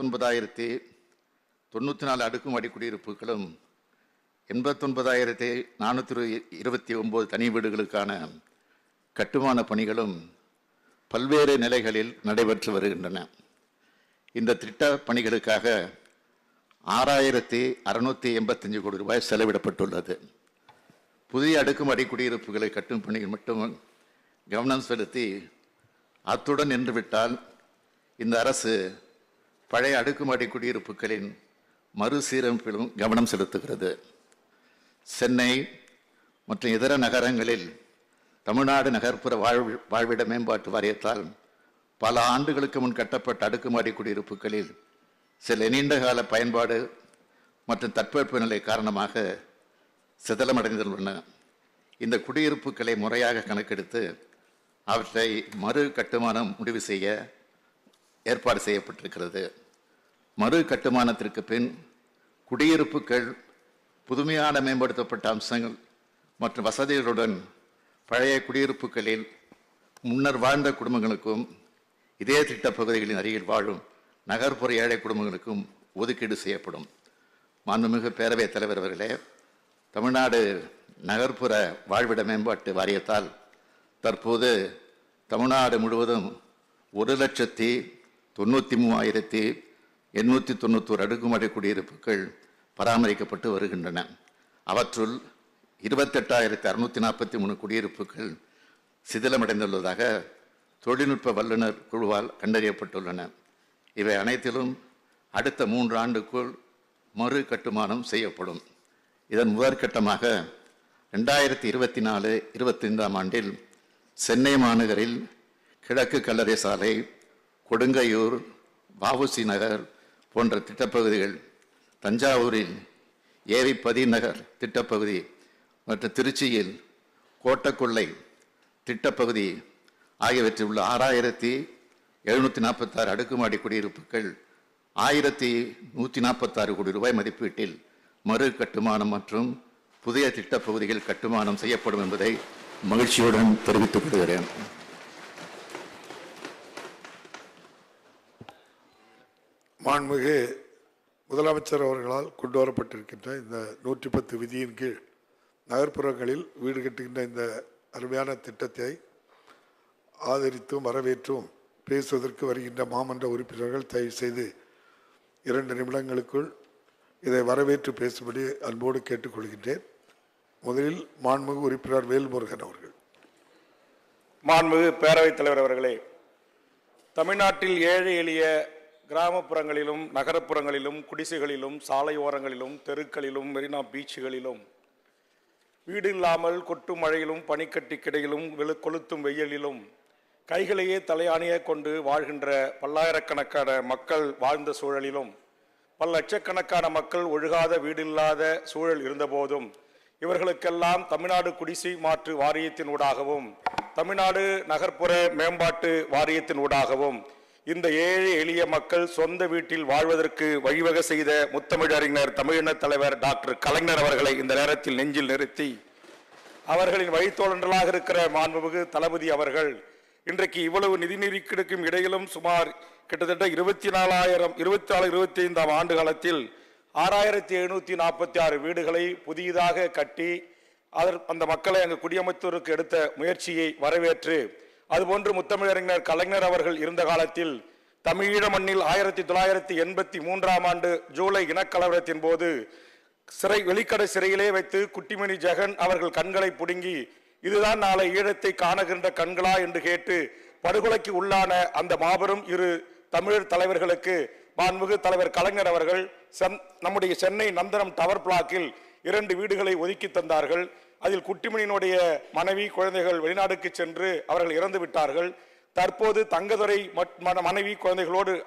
எண்பத்தொன்பதாயிரத்தி தொண்ணூற்றி நாலு அடுக்கும் குடியிருப்புகளும் எண்பத்தொன்பதாயிரத்தி நானூற்றி இருபத்தி ஒம்பது தனி வீடுகளுக்கான கட்டுமான பணிகளும் பல்வேறு நிலைகளில் நடைபெற்று வருகின்றன. இந்த திட்ட பணிகளுக்காக ஆறாயிரத்தி அறுநூற்றி எண்பத்தஞ்சு கோடி ரூபாய் செலவிடப்பட்டுள்ளது. புதிய அடுக்கும் குடியிருப்புகளை கட்டும் பணியில் மட்டும் கவனம் செலுத்தி அத்துடன் நின்றுவிட்டால் இந்த அரசு பழைய அடுக்குமாடி குடியிருப்புகளின் மறுசீரமைப்பிலும் கவனம் செலுத்துகிறது. சென்னை மற்றும் இதர நகரங்களில் தமிழ்நாடு நகர்ப்புற வாழ்வு வாழ்விட மேம்பாட்டு வாரியத்தால் பல ஆண்டுகளுக்கு முன் கட்டப்பட்ட அடுக்குமாடி குடியிருப்புகளில் சில நீண்டகால பயன்பாடு மற்றும் தட்பவெப்பநிலை காரணமாக சிதலமடைந்துள்ளன. இந்த குடியிருப்புகளை முறையாக கணக்கெடுத்து அவற்றை மறு கட்டுமானம் முடிவு செய்ய ஏற்பாடு செய்யப்பட்டிருக்கிறது. மறு கட்டுமானத்திற்கு பின் குடியிருப்புகள் புதுமையான மேம்படுத்தப்பட்ட அம்சங்கள் மற்றும் வசதிகளுடன் பழைய குடியிருப்புகளில் முன்னர் வாழ்ந்த குடும்பங்களுக்கும் இதே திட்ட பகுதிகளின் அருகில் வாழும் நகர்ப்புற ஏழை குடும்பங்களுக்கும் ஒதுக்கீடு செய்யப்படும். மாண்புமிகு பேரவைத் தலைவர் அவர்களே தமிழ்நாடு நகர்ப்புற வாழ்விட மேம்பாட்டு வாரியத்தால் தற்போது தமிழ்நாடு முழுவதும் ஒரு லட்சத்தி தொண்ணூற்றி மூவாயிரத்தி எண்ணூற்றி தொண்ணூத்தோரு அடுக்குமாடி குடியிருப்புகள் பராமரிக்கப்பட்டு வருகின்றன. அவற்றுள் இருபத்தெட்டாயிரத்தி அறுநூற்றி நாற்பத்தி மூணு குடியிருப்புகள் சிதிலமடைந்துள்ளதாக தொழில்நுட்ப வல்லுநர் குழுவால் கண்டறியப்பட்டுள்ளன. இவை அனைத்திலும் அடுத்த மூன்று ஆண்டுக்குள் மறு கட்டுமானம் செய்யப்படும். இதன் முதற்கட்டமாக ரெண்டாயிரத்தி இருபத்தி நாலு இருபத்தைந்தாம் ஆண்டில் சென்னை மாநகரில் கிழக்கு கல்லறை சாலை கொடுங்கையூர் வாவுசி நகர் போன்ற திட்டப்பகுதிகள் தஞ்சாவூரில் ஏவி நகர் திட்டப்பகுதி மற்றும் திருச்சியில் கோட்டக்கொள்ளை திட்டப்பகுதி ஆகியவற்றில் உள்ள ஆறாயிரத்தி எழுநூற்றி நாற்பத்தாறு அடுக்குமாடி குடியிருப்புகள் ஆயிரத்தி நூற்றி நாற்பத்தாறு கோடி ரூபாய் மதிப்பீட்டில் மறு கட்டுமானம் மற்றும் புதிய திட்டப்பகுதிகள் கட்டுமானம் செய்யப்படும் என்பதை மகிழ்ச்சியுடன் தெரிவித்துக் கொள்கிறேன். மாண்புமிகு முதலமைச்சர் அவர்களால் கொண்டு வரப்பட்டிருக்கின்ற இந்த நூற்றி பத்து விதியின் கீழ் நகர்ப்புறங்களில் வீடு கட்டுகின்ற இந்த அருமையான திட்டத்தை ஆதரித்தும் வரவேற்றும் பேசுவதற்கு வருகின்ற மாமன்ற உறுப்பினர்கள் தயவு செய்து இரண்டு நிமிடங்களுக்குள் இதை வரவேற்று பேசும்படி அன்போடு கேட்டுக்கொள்கின்றேன். முதலில் மாண்புமிகு உறுப்பினர் வேல்முருகன் அவர்கள். மாண்புமிகு பேரவைத் தலைவர் அவர்களே தமிழ்நாட்டில் ஏழை எளிய கிராமப்புறங்களிலும் நகரப்புறங்களிலும் குடிசைகளிலும் சாலையோரங்களிலும் தெருக்களிலும் மெரினா பீச்சுகளிலும் வீடு இல்லாமல் கொட்டும் மழையிலும் பனிக்கட்டி கிடையிலும் வெளு கொளுத்தும் வெயிலிலும் கைகளையே தலையாணிய கொண்டு வாழ்கின்ற பல்லாயிரக்கணக்கான மக்கள் வாழ்ந்த சூழலிலும் பல லட்சக்கணக்கான மக்கள் ஒழுகாத வீடில்லாத சூழல் இருந்தபோதும் இவர்களுக்கெல்லாம் தமிழ்நாடு குடிசை மாற்று வாரியத்தின் ஊடாகவும் தமிழ்நாடு நகர்ப்புற மேம்பாட்டு வாரியத்தின் ஊடாகவும் இந்த ஏழை எளிய மக்கள் சொந்த வீட்டில் வாழ்வதற்கு வழிவகை செய்த முத்தமிழறிஞர் தமிழின தலைவர் டாக்டர் கலைஞர் அவர்களை இந்த நேரத்தில் நெஞ்சில் நிறுத்தி அவர்களின் வழித்தோழர்களாக இருக்கிற மாண்புமிகு தளபதி அவர்கள் இன்றைக்கு இவ்வளவு நிதி நெருக்கடிக்கும் இடையிலும் சுமார் கிட்டத்தட்ட இருபத்தி நாலாயிரம் இருபத்தி நாலு இருபத்தி ஐந்தாம் ஆண்டு காலத்தில் ஆறாயிரத்தி எழுநூத்தி நாற்பத்தி ஆறு வீடுகளை புதியதாக கட்டி அதர் அந்த மக்களை அங்கு குடியமைத்தோருக்கு எடுத்த முயற்சியை வரவேற்று அதுபோன்று முத்தமிழறிஞர் கலைஞர் அவர்கள் இருந்த காலத்தில் தமிழீழ மண்ணில் ஆயிரத்தி தொள்ளாயிரத்தி எண்பத்தி மூன்றாம் ஆண்டு ஜூலை இனக்கலவரத்தின் போது சிறை வெளிக்கடை சிறையிலே வைத்து குட்டிமணி ஜெகன் அவர்கள் கண்களை புடுங்கி இதுதான் நாளை ஈழத்தை காணுகின்ற கண்களா? என்று கேட்டு படுகொலைக்கு உள்ளான அந்த மாபெரும் இரு தமிழர் தலைவர்களுக்கு மாண்புமிகு தலைவர் கலைஞர் அவர்கள் சென்- நம்முடைய சென்னை நந்தனம் டவர் பிளாக்கில் இரண்டு வீடுகளை ஒதுக்கி தந்தார்கள். அதில் குட்டிமணியினுடைய மனைவி குழந்தைகள் வெளிநாடுக்கு சென்று அவர்கள் இறந்து விட்டார்கள். தற்போது தங்கதுரை மன- மனைவி குழந்தைகளோடு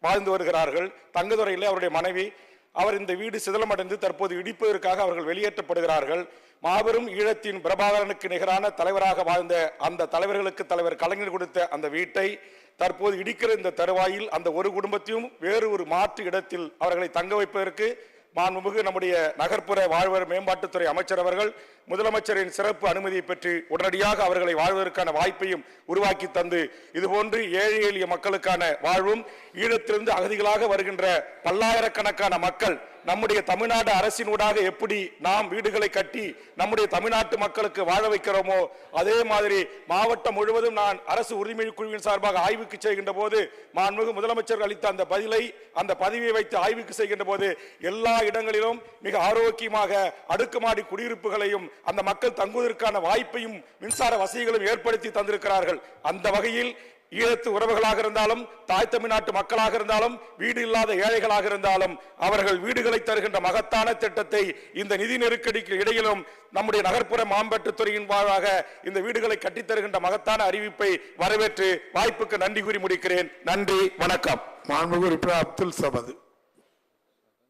வாழ்ந்து வருகிறார்கள். தங்கதுரையிலே அவருடைய மனைவி அவர் இந்த வீடு சிதலமடைந்து தற்போது இடிப்பதற்காக அவர்கள் வெளியேற்றப்படுகிறார்கள். மாபெரும் ஈழத்தின் பிரபாகரனுக்கு நிகரான தலைவராக வாழ்ந்த அந்த தலைவர்களுக்கு தலைவர் கலைஞர் கொடுத்த அந்த வீட்டை தற்போது இடிக்கிற இந்த தருவாயில் அந்த ஒரு குடும்பத்தையும் வேறு ஒரு மாற்று இடத்தில் அவர்களை தங்க வைப்பதற்கு மாண்புமிகு நம்முடைய நகர்ப்புற வாழ்வர் மேம்பாட்டுத்துறை அமைச்சர் அவர்கள் முதலமைச்சரின் சிறப்பு அனுமதியை பெற்று உடனடியாக அவர்களை வாழ்வதற்கான வாய்ப்பையும் உருவாக்கி தந்து இதுபோன்று ஏழை எளிய மக்களுக்கான வாழ்வும் ஈழத்திலிருந்து அகதிகளாக வருகின்ற பல்லாயிரக்கணக்கான மக்கள் நம்முடைய தமிழ்நாடு அரசினூடாக எப்படி நாம் வீடுகளை கட்டி நம்முடைய தமிழ்நாட்டு மக்களுக்கு வாழ வைக்கிறோமோ அதே மாதிரி மாவட்டம் முழுவதும் நான் அரசு உரிமை குழுவின் சார்பாக ஆய்வுக்கு செய்கின்ற போது மாண்புமிகு முதலமைச்சர் அளித்த அந்த பதிலை அந்த பதவியை வைத்து ஆய்வுக்கு செய்கின்ற போது எல்லா இடங்களிலும் மிக ஆரோக்கியமாக அடுக்குமாடி குடியிருப்புகளையும் அந்த மக்கள் தங்குவதற்கான வாய்ப்பையும் மின்சார வசதிகளும் ஏற்படுத்தி தந்திருக்கிறார்கள். அந்த வகையில் ஈழத்து உறவுகளாக இருந்தாலும் தாய் தமிழ்நாட்டு மக்களாக இருந்தாலும் வீடு இல்லாத ஏழைகளாக இருந்தாலும் அவர்கள் வீடுகளை தருகின்ற மகத்தான திட்டத்தை இந்த நிதி நெருக்கடிக்கு இடையிலும் நம்முடைய நகர்ப்புற மாம்பட்டுத்துறையின் வாழாக இந்த வீடுகளை கட்டித் தருகின்ற மகத்தான அறிவிப்பை வரவேற்று வாய்ப்புக்கு நன்றி கூறி முடிக்கிறேன். நன்றி வணக்கம். மாண்புமிகு உறுப்பினர் அப்துல் சமது.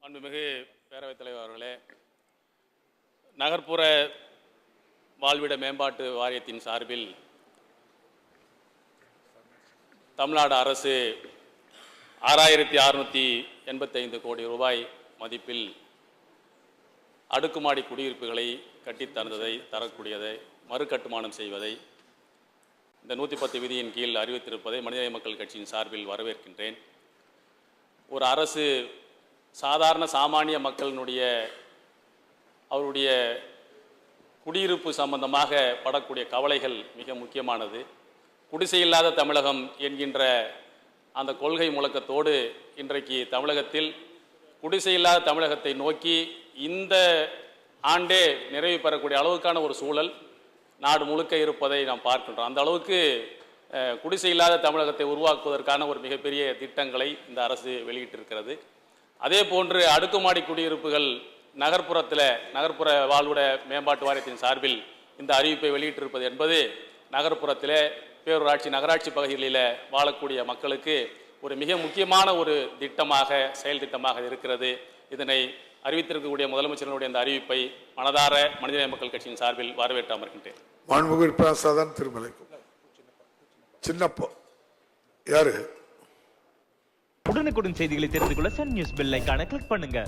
மாண்புமிகு பேரவைத் தலைவர் அவர்களே நகர்ப்புற வாழ்விட மேம்பாட்டு வாரியத்தின் சார்பில் தமிழ்நாடு அரசு ஆறாயிரத்தி அறுநூற்றி எண்பத்தைந்து கோடி ரூபாய் மதிப்பில் அடுக்குமாடி குடியிருப்புகளை கட்டித்தந்ததை தரக்கூடியதை மறுகட்டுமானம் செய்வதை இந்த நூற்றி பத்து விதியின் கீழ் அறிவித்திருப்பதை மனிதநேய மக்கள் கட்சியின் சார்பில் வரவேற்கின்றேன். ஒரு அரசு சாதாரண சாமானிய மக்களினுடைய அவருடைய குடியிருப்பு சம்பந்தமாக படக்கூடிய கவலைகள் மிக முக்கியமானது. குடிசையில்லாத தமிழகம் என்கின்ற அந்த கொள்கை முழக்கத்தோடு இன்றைக்கு தமிழகத்தில் குடிசை இல்லாத தமிழகத்தை நோக்கி இந்த ஆண்டே நிறைவு பெறக்கூடிய அளவுக்கான ஒரு சூழல் நாடு முழுக்க இருப்பதை நாம் பார்க்கின்றோம். அந்த அளவுக்கு குடிசையில்லாத தமிழகத்தை உருவாக்குவதற்கான ஒரு மிகப்பெரிய திட்டங்களை இந்த அரசு வெளியிட்டிருக்கிறது. அதே போன்று அடுக்குமாடி குடியிருப்புகள் நகர்ப்புறத்தில் நகர்ப்புற வாழ்வுட மேம்பாட்டு வாரியத்தின் சார்பில் இந்த அறிவிப்பை வெளியிட்டிருப்பது என்பது நகர்ப்புறத்தில் பேரூராட்சி நகராட்சி பகுதிகளில் வாழக்கூடிய மக்களுக்கு ஒரு மிக முக்கியமான ஒரு திட்டமாக செயல் திட்டமாக இருக்கிறது. இதனை அறிவித்திருக்கக்கூடிய முதலமைச்சர்களுடைய இந்த அறிவிப்பை மனதார மனிதநேய மக்கள் கட்சியின் சார்பில் வரவேற்று அமர்கின்றேன் மாண்புமிகு உறுப்பினர் சதன் திருமலைக்கும் சின்னப்போ. யாரு? உடனுக்குடன் செய்திகளை தெரிந்து கொள்ள சன் நியூஸ் பெல் ஐகானை கிளிக் பண்ணுங்க.